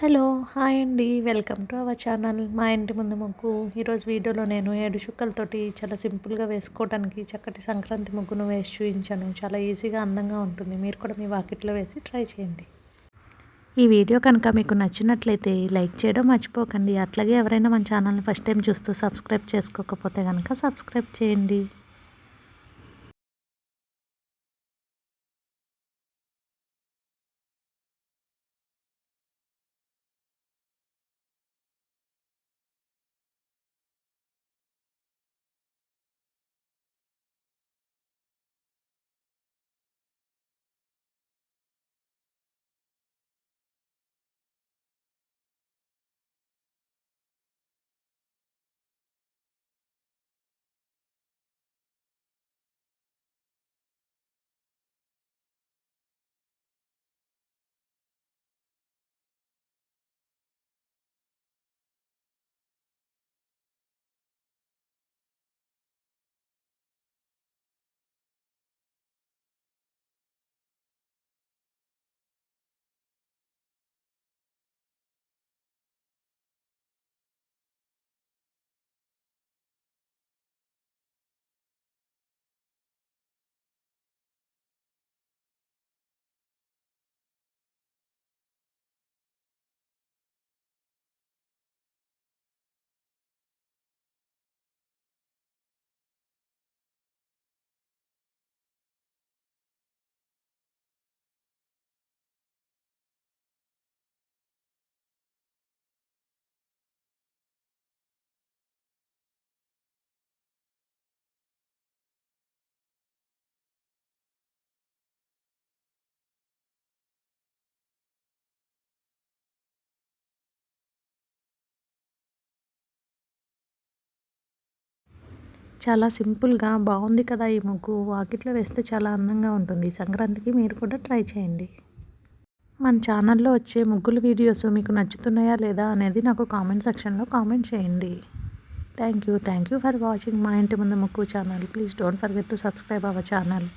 Hello hi అండి. Welcome to our channel. మా ఇంటి ముందు ముగ్గు. ఈరోజు వీడియోలో నేను ఏడు చుక్కలతోటి చాలా సింపుల్గా వేసుకోవడానికి చక్కటి సంక్రాంతి ముగ్గును వేసి చూపించాను. చాలా ఈజీగా అందంగా ఉంటుంది. మీరు కూడా మీ వాకిట్లో వేసి ట్రై చేయండి. ఈ వీడియో కనుక మీకు నచ్చినట్లయితే లైక్ చేయడం మర్చిపోకండి. అట్లాగే ఎవరైనా మన ఛానల్ని ఫస్ట్ టైం చూస్తూ సబ్స్క్రైబ్ చేసుకోకపోతే కనుక సబ్స్క్రైబ్ చేయండి. చాలా సింపుల్గా బాగుంది కదా ఈ ముగ్గు. వాకిట్లో వేస్తే చాలా అందంగా ఉంటుంది. సంక్రాంతికి మీరు కూడా ట్రై చేయండి. మన ఛానల్లో వచ్చే ముగ్గుల వీడియోస్ మీకు నచ్చుతున్నాయా లేదా అనేది నాకు కామెంట్ సెక్షన్లో కామెంట్ చేయండి. Thank you thank you for watching మా ఇంటి ముందు ముగ్గు channel. Please don't forget to subscribe our channel.